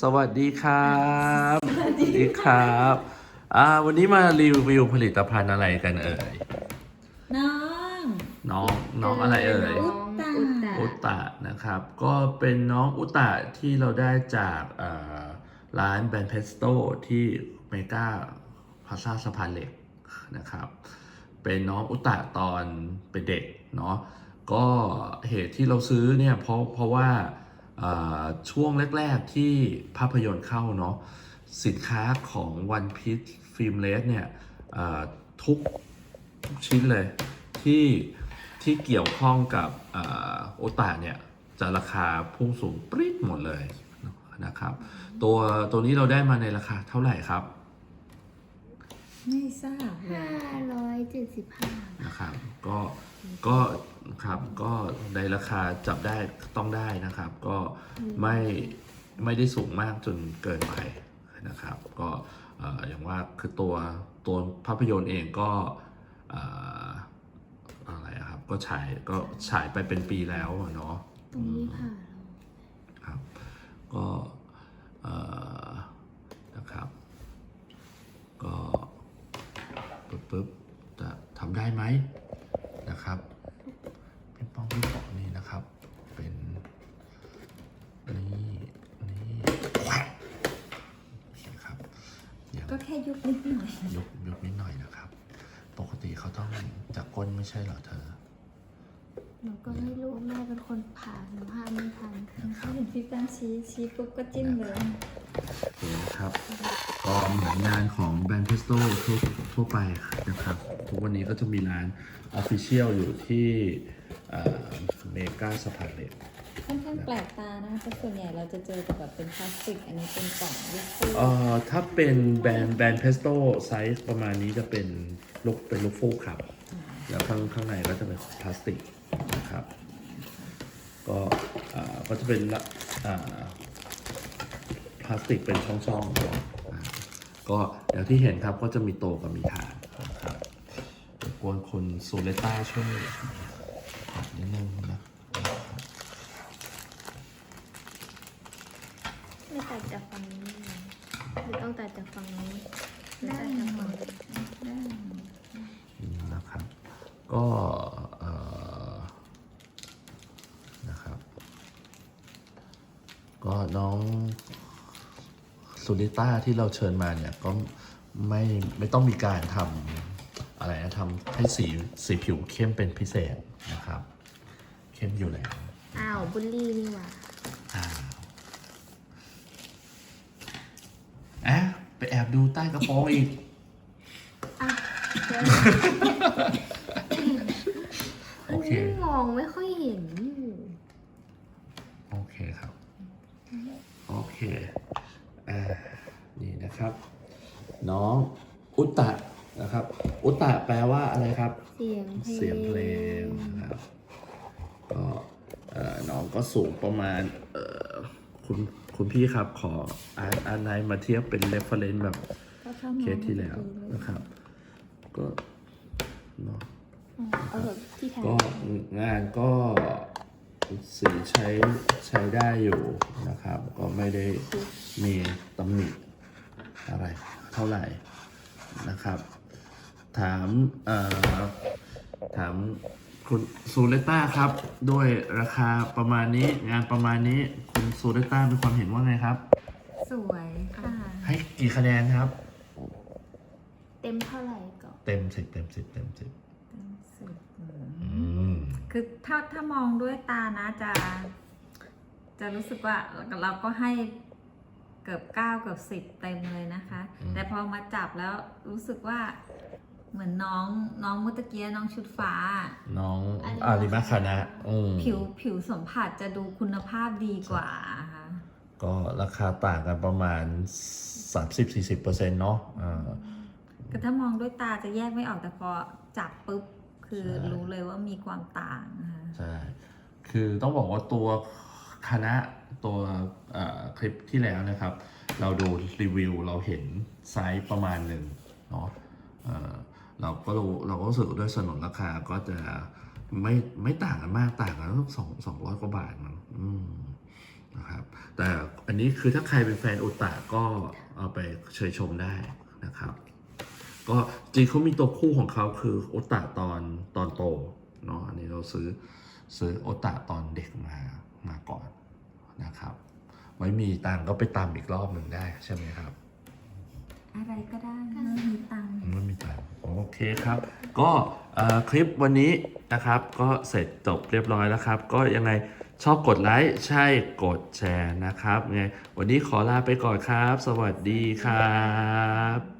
สวัสดีครับสวัสดีครับอ่าวันนี้มารีวิวผลิตภัณฑ์อะไรกันเอ่ย น้องน้องน้องอะไรเอ่ย อุตตะอุตตะนะครับ ก็เป็นน้องอุตตะที่เราได้จากเอ่อร้านแบรนด์เพสโต้ที่เมกาพาซาสะพานเหล็กนะครับ เป็นน้องอุตตะตอนเป็นเด็กเนาะก็เหตุที่เราซื้อเนี่ยเพราะเพราะว่าเอ่อ ช่วงแรก ๆ ที่ภาพยนตร์เข้าเนาะสินค้าของ One Piece Film Red เนี่ยทุกทุกชิ้นเลยที่ที่เกี่ยวข้องกับอโอตาเนี่ยจะราคาพุ่งสูงปรี๊ดหมดเลยนะครับ ตัวตัวนี้เราได้มาในราคาเท่าไหร่ครับ ไม่ทราบเลห้ายร้อยเจ็ดสิบห้านะครับ ก็ก็ครับก็ในราคาจับได้ต้องได้นะครับ ก็ไม่ไม่ได้สูงมากจนเกินไปนะครับ ก็เอ่ออย่างว่าคือตัวตัวภาพยนตร์เองก็เอ่ออะไรอะครับก็ฉายก็ฉายไปเป็นปีแล้วอะเนาะ ตรงนี้ค่ะค แค่ยุบนิดหน่อยยกยกนิดหน่อยนะครับ ปกติเขาต้องจากก้นไม่ใช่เหรอเธอ หนูก็ไม่รู้แม่เป็นคนผ่าหนูห้ามไม่ทันเขาเห็นพี่แป้งชี้ชี้ปุ๊บก็จิ้มเลย โอเคนะครับก็เหมือนงานของแบรนด์เพสโต้ทั่วทั่วไปนะครับ ทุกวันนี้ก็จะมีร้านออฟฟิเชียลอยู่ที่เมกาสปาเลตค่ อนข้างแปลกตานะคะเพราะส่วนใหญ่เราจะเจอแต่แบบเป็นพลาสติก อันนี้เป็นกล่องยุบตู้เอ่อถ้าเป็นแบรนด์แบรนด์เพสโต้ไซส์ประมาณนี้จะเป็นลูกเป็นลูกฟูกครับ แล้วข้างข้างในก็จะเป็นพลาสติกนะครับ ก็อ่าก็จะเป็นละอ่าพลาสติกเป็นช่องๆอ่าก็อย่างที่เห็นครับก็จะมีโตกับมีฐานนะครับรบกวนคุณซูเลต้าช่วยตัดนิดนึงนะ ไม่ตัดจากฝั่งนี้หรือต้องตัดจากฝั่งนี้หรือตัดจากฝั่งนี้นะครับ ก็นะครับ ก็น้องสุริต้าที่เราเชิญมาเนี่ยก็ไม่ไม่ต้องมีการทำอะไรนะทำให้สีสีผิวเข้มเป็นพิเศษนะครับ เข้มอยู่แล้วอ้าวบุลลี่นี่หว่าแอะ ไปแอบดูใต้กระโปรงอีก อะเดี๋ยวโอเค มองไม่ค่อยเห็นอยู่ โอเคครับ โอเคอ่านี่นะครับ น้องอุตตะนะครับ อุตตะแปลว่าอะไรครับ เสียงเพลงเสียงเพลงนะครับก็เอ่อน้องก็สูงประมาณเอ่อคุณ คุณพี่ครับขออาร์อาร์ไนมาเทียบเป็นเรฟเฟรนซ์แบบก็เข้ามองเคสที่แล้วนะครับ ก็เนาะเอาแบบที่แท้ก็งานก็สีใช้ใช้ได้อยู่นะครับ ก็ไม่ได้มีตำหนิอะไรเท่าไหร่นะครับ ถามเอ่อถาม คุณซูเลต้าครับ ด้วยราคาประมาณนี้งานประมาณนี้คุณซูเลต้ามีความเห็นว่าไงครับ สวยค่ะ ให้กี่คะแนนครับ เต็มเท่าไหร่ก็เต็มสิบเต็มสิบเต็มสิบสุดอืมอืมคือถ้าถ้ามองด้วยตานะจะ จะรู้สึกว่าเราก็ให้เกือบเก้าเกือบสิบเต็มเลยนะคะ แต่พอมาจับแล้วรู้สึกว่า เหมือนน้องน้องมุตะเกียน้องชุดฟ้า น้องอาริมาคานะอืมผิวผิวสัมผัสจะดูคุณภาพดีกว่าค่ะก็ราคาต่างกันประมาณ 30-40%เนาะอ่าคือถ้ามองด้วยตาจะแยกไม่ออกแต่พอจับปุ๊บ คือใช่ รู้เลยว่ามีความต่างนะคะใช่ คือต้องบอกว่าตัวคณะตัวเอ่อคลิปที่แล้วนะครับ เราดูรีวิวเราเห็นไซส์ประมาณหนึ่งเนาะเอ่อ เราก็รู้เราก็รู้สึกด้วยสนนราคาก็จะไม่ไม่ต่างกันมากต่างกันสักสองสองร้อยกว่าบาทมั้งอืมนะครับ แต่อันนี้คือถ้าใครเป็นแฟนโอตาก็เอาไปเชยชมได้นะครับ ก็จริงเขามีตัวคู่ของเขาคือโอตาตอนตอนโตเนาะอันนี้เราซื้อซื้อโอตาตอนเด็กมามาก่อนนะครับ ไว้มีตังค์ก็ไปตามอีกรอบหนึ่งได้ใช่ไหมครับ อะไรก็ได้ไม่มีตังค์ไม่มีตังค์ โอเคครับ ก็คลิปวันนี้นะครับ ก็เสร็จจบเรียบร้อยแล้วครับ ก็ยังไงชอบกดไลค์ใช่กดแชร์นะครับไงวันนี้ขอลาไปก่อนครับ สวัสดีครับ